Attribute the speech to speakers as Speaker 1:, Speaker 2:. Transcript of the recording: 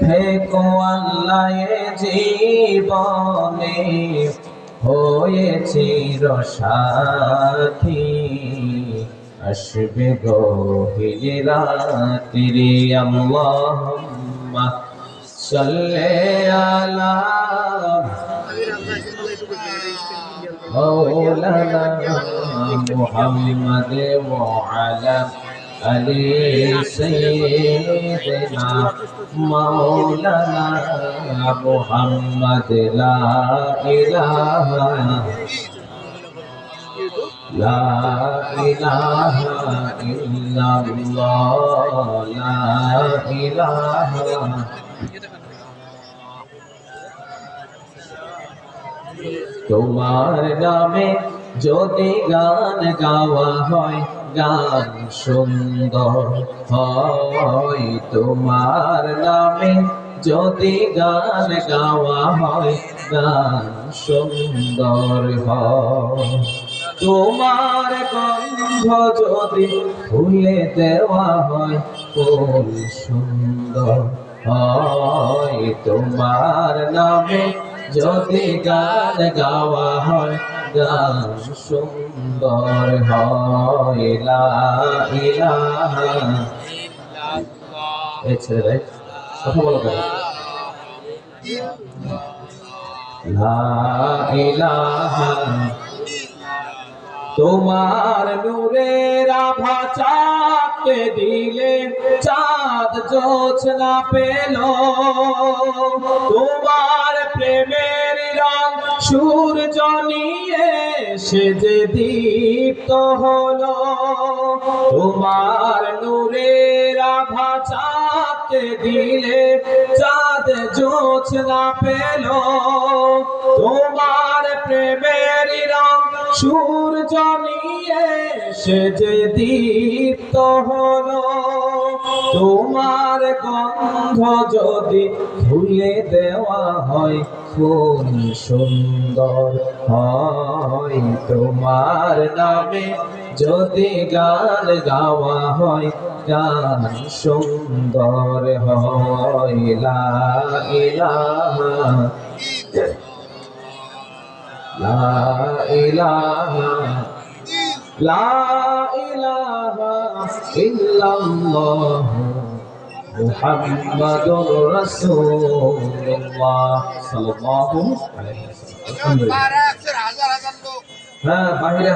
Speaker 1: থেকো আল্লাহ জীবনে হয়েছি রসাথী আসবে গো হিজরাতিরে আল্লাহুম্মা আলা মাওলানা মুহাম্মদ آل سيدنا مولانا محمد لا إله لا إله إلا الله لا إله তোমার নামে যদি গান গাওয়া হয়, গান সুন্দর হয় তোমার নামে। যদি গান গাওয়া হয়, গান সুন্দর হয়। তোমার গন্ধ যদি ফুলে দেওয়া হয়, ফুল সুন্দর হয় তোমার নামে। যদি গান গাওয়া হয় সুন্দর ইলাহা ইলাহা তোমার নূরের আভা চাপতে দিলে চাঁদ জোছনা পেল। তোমার সূর্য নিয়ে সে যে দীপ্ত হলো, তোমার নূরের আভা চাপতে দিলে চাঁদ জোছনা পেল। তোমার প্রেমের রং সূর্য নিয়ে সে যে দীপ্ত হলো তোমার গন্ধ যদি ভুলে দেওয়া হয়, কোন সুন্দর হয়? তোমার নামে যদি গান গাওয়া হয়, গান সুন্দর হয়। লা ইলাহা লা ইলাহা লা ইলাহা ইল্লাল্লাহ মুহাম্মাদুর রাসূলুল্লাহ সাল্লাল্লাহু আলাইহি ওয়াসাল্লাম। হ্যাঁ বাহিরে